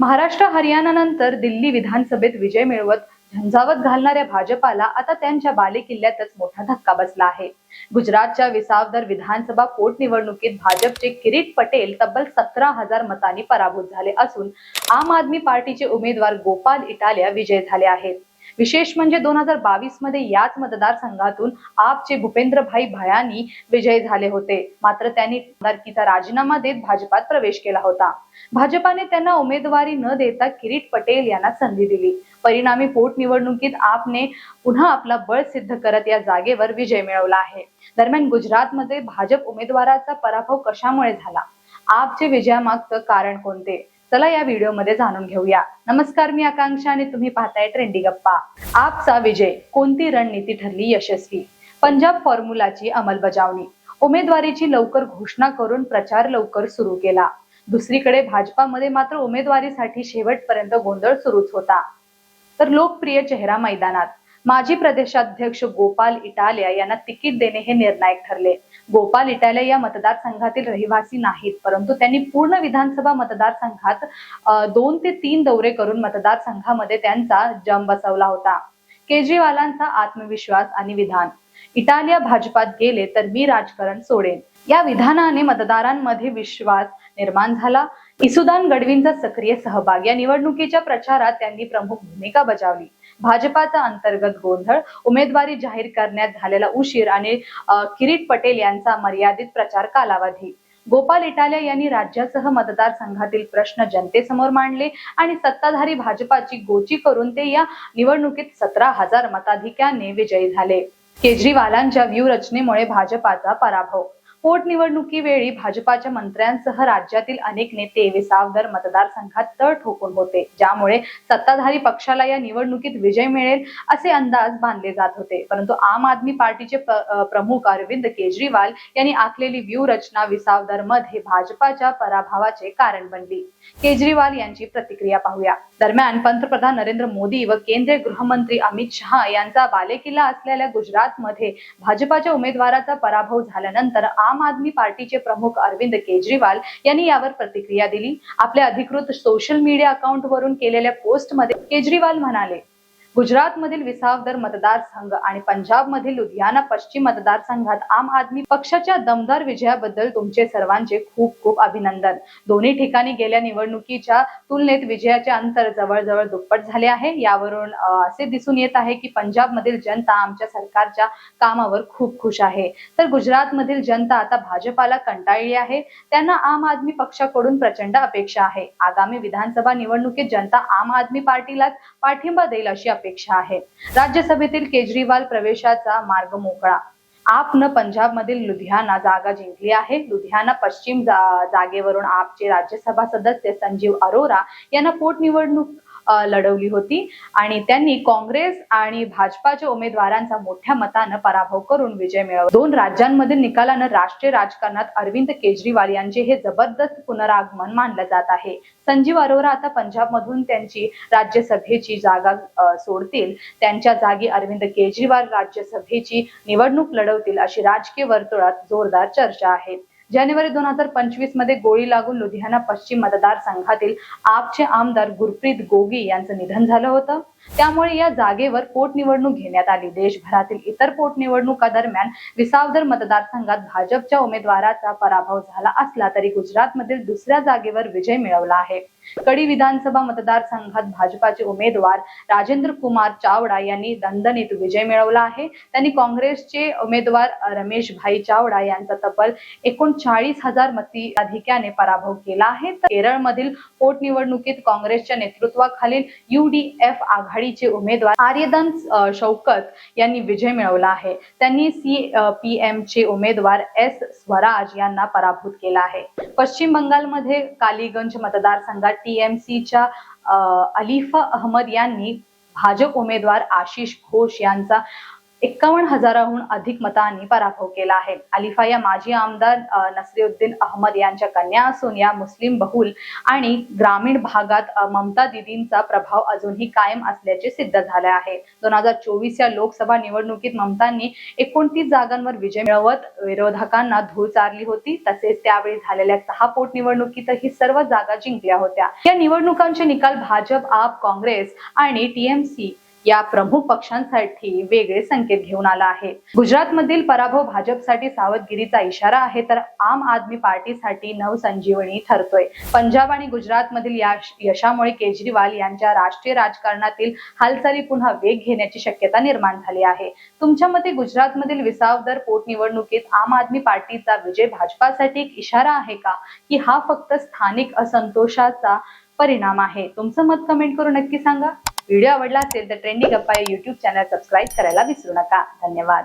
महाराष्ट्र हरियाणानंतर दिल्ली विधानसभेत विजय मिळवत झंझावत घालणाऱ्या भाजपाला आता त्यांच्या बालेकिल्ल्यातच मोठा धक्का बसला आहे. गुजरातच्या विसावदर विधानसभा पोटनिवडणुकीत भाजपचे किरीट पटेल तब्बल सतरा हजार मतांनी पराभूत झाले असून आम आदमी पार्टीचे उमेदवार गोपाल इटालिया विजय झाले आहेत. विशेष म्हणजे दोन हजार बावीसमध्ये याच मतदारसंघातून आपचे भूपेंद्रभाई भयानी विजयी झाले होते. मात्र त्यांनी आमदारकीचा राजीनामा देत भाजपात प्रवेश केला होता. भाजपाने त्यांना उमेदवारी न देता किरीट पटेल यांना संधी दिली. परिणामी पोटनिवडणुकीत आपने पुन्हा आपला बळ सिद्ध करत या जागेवर विजय मिळवला आहे. दरम्यान गुजरातमध्ये भाजप उमेदवाराचा पराभव कशामुळे झाला? आपचे विजयामागचं कारण कोणते? चला या व्हिडिओमध्ये जाणून घेऊया. नमस्कार मी आकांक्षा आणि तुम्ही पाहताय ट्रेंडी गप्पा. आपचा विजय कोणती रणनीती ठरली यशस्वी? पंजाब फॉर्म्युलाची अंमलबजावणी. उमेदवारीची लवकर घोषणा करून प्रचार लवकर सुरू केला. दुसरीकडे भाजपामध्ये मात्र उमेदवारीसाठी शेवटपर्यंत गोंधळ सुरूच होता. तर लोकप्रिय चेहरा मैदानात. माजी प्रदेशाध्यक्ष गोपाल इटालिया यांना तिकीट देणे हे निर्णायक ठरले. गोपाल इटालिया या मतदारसंघातील रहिवासी नाहीत परंतु त्यांनी पूर्ण विधानसभा मतदारसंघात दोन ते तीन दौरे करून मतदारसंघामध्ये त्यांचा जम बसवला होता. केजरीवालांचा आत्मविश्वास आणि विधान. इटालिया भाजपात गेले तर मी राजकारण सोडेन. या विधानाने मतदारांमध्ये विश्वास निर्माण झाला. इसुदान गडवींचा सक्रिय सहभाग या निवडणुकीच्या प्रचारात त्यांनी प्रमुख भूमिका बजावली. भाजपाचा अंतर्गत गोंधळ उमेदवारी जाहीर करण्यात झालेला उशीर आणि किरीट पटेल यांचा मर्यादित प्रचार कालावधी. गोपाल इटालिया यांनी राज्यासह मतदारसंघातील प्रश्न जनतेसमोर मांडले आणि सत्ताधारी भाजपाची गोची करून ते या निवडणुकीत सतरा हजार मताधिक्याने विजयी झाले. केजरीवालांच्या व्यूहरचनेमुळे भाजपाचा पराभव पोटनिवडणुकीवेळी भाजपाच्या मंत्र्यांसह राज्यातील अनेक नेते विसावदर मतदारसंघात तळ ठोकून होते ज्यामुळे सत्ताधारी पक्षाला या निवडणुकीत विजय मिळेल असे अंदाज बांधले जात होते. परंतु आम आदमी पार्टीचे प्रमुख अरविंद केजरीवाल यांनी आखलेली व्यूहरचना विसावदरमध्ये भाजपाच्या पराभवाचे कारण बनली. केजरीवाल यांची प्रतिक्रिया पाहूया. दरम्यान पंतप्रधान नरेंद्र मोदी व केंद्रीय गृहमंत्री अमित शहा यांचा बालेकिल्ला असलेल्या गुजरातमध्ये भाजपाच्या उमेदवाराचा पराभव झाल्यानंतर आम आदमी पार्टीचे प्रमुख अरविंद केजरीवाल यांनी यावर प्रतिक्रिया दिली. आपल्या अधिकृत सोशल मीडिया अकाउंटवरून केलेल्या पोस्टमध्ये केजरीवाल म्हणाले गुजरातमधील विसावदर मतदारसंघ आणि पंजाबमधील लुधियाना पश्चिम मतदारसंघात आम आदमी पक्षाच्या दमदार विजयाबद्दल तुमचे सर्वांचे खूप खूप अभिनंदन. दोन्ही ठिकाणी गेल्या निवडणुकीच्या तुलनेत विजयाचे अंतर जवळजवळ दुप्पट झाले आहे. यावरून असे दिसून येत आहे की पंजाबमधील जनता आमच्या सरकारच्या कामावर खूप खुश आहे. तर गुजरातमधील जनता आता भाजपाला कंटाळली आहे. त्यांना आम आदमी पक्षाकडून प्रचंड अपेक्षा आहे. आगामी विधानसभा निवडणुकीत जनता आम आदमी पार्टीलाच पाठिंबा देईल अशी अपेक्षा आहे. राज्यसभेतील केजरीवाल प्रवेशाचा मार्ग मोकळा. आपनं पंजाबमधील लुधियाना जागा जिंकली आहे. लुधियाना पश्चिम जा- जागेवरून आपचे राज्यसभा सदस्य संजीव अरोरा यांना पोटनिवडणूक लढवली होती. आणि त्यांनी काँग्रेस आणि भाजपाच्या उमेदवारांचा मोठ्या मतानं पराभव करून विजय मिळवला. दोन राज्यांमधील निकालानं राष्ट्रीय राजकारणात अरविंद केजरीवाल यांचे हे जबरदस्त पुनरागमन मानलं जात आहे. संजीव अरोरा आता पंजाबमधून त्यांची राज्यसभेची जागा सोडतील. त्यांच्या जागी अरविंद केजरीवाल राज्यसभेची निवडणूक लढवतील अशी राजकीय वर्तुळात जोरदार चर्चा आहे. जानेवारी दोन हजार पंचवीसमध्ये गोळी लागून लुधियाना पश्चिम मतदारसंघातील आपचे आमदार गुरप्रीत गोगी यांचं निधन झालं होतं. त्यामुळे या जागेवर पोटनिवडणूक घेण्यात आली. देशभरातील इतर पोटनिवडणुका दरम्यान विसावदर मतदारसंघात भाजपच्या उमेदवाराचा पराभव झाला असला तरी गुजरातमधील दुसऱ्या जागेवर विजय मिळवला आहे. कडी विधानसभा मतदारसंघात भाजपाचे उमेदवार राजेंद्र कुमार चावडा यांनी दणदणीत विजय मिळवला आहे. त्यांनी काँग्रेसचे उमेदवार रमेश भाई चावडा यांचा तब्बल एकोणचाळीस हजार मती अधिक्याने पराभव केला आहे. तर केरळमधील पोटनिवडणुकीत काँग्रेसच्या नेतृत्वाखालील युडीएफ आघाडीचे उमेदवार आर्यदन शौकत यांनी विजय मिळवला आहे. त्यांनी सी पी एम चे उमेदवार एस स्वराज यांना पराभूत केला आहे. पश्चिम बंगालमध्ये कालीगंज मतदारसंघात टीएमसीच्या अलिफा अहमद यांनी भाजप उमेदवार आशिष घोष यांचा एक्कावन्न हजाराहून अधिक मतांनी पराभव केला आहे. अलिफा या माजी आमदार नसरीउद्दीन अहमद यांच्या कन्या असून या मुस्लिम बहुल आणि ग्रामीण भागात ममता दिदींचा प्रभाव अजूनही कायम असल्याचे सिद्ध झाले आहे. दोन हजार चोवीस या लोकसभा निवडणुकीत ममतांनी एकोणतीस जागांवर विजय मिळवत विरोधकांना धूळ चारली होती. तसेच त्यावेळी झालेल्या सहा पोटनिवडणुकीतही सर्व जागा जिंकल्या होत्या. या निवडणुकांचे निकाल भाजप आप काँग्रेस आणि टीएमसी या प्रमुख पक्षांसाठी वेगळे संकेत घेऊन आला आहे. गुजरातमधील पराभव भाजपसाठी सावधगिरीचा इशारा आहे तर आम आदमी पार्टीसाठी नवसंजीवनी ठरतोय. पंजाब आणि गुजरातमधील यशामुळे केजरीवाल यांच्या राष्ट्रीय राजकारणातील हालचाली पुन्हा वेग घेण्याची शक्यता निर्माण झाली आहे. तुमच्या मते गुजरातमधील विसावदर पोटनिवडणुकीत आम आदमी पार्टीचा विजय भाजपासाठी एक इशारा आहे का? की हा फक्त स्थानिक असंतोषाचा परिणाम आहे? तुमचं मत कमेंट करून नक्की सांगा. व्हिडिओ आवडला असेल तर ट्रेंडिंग गप्पा या युट्यूब चॅनल सबस्क्राईब करायला विसरू नका. धन्यवाद.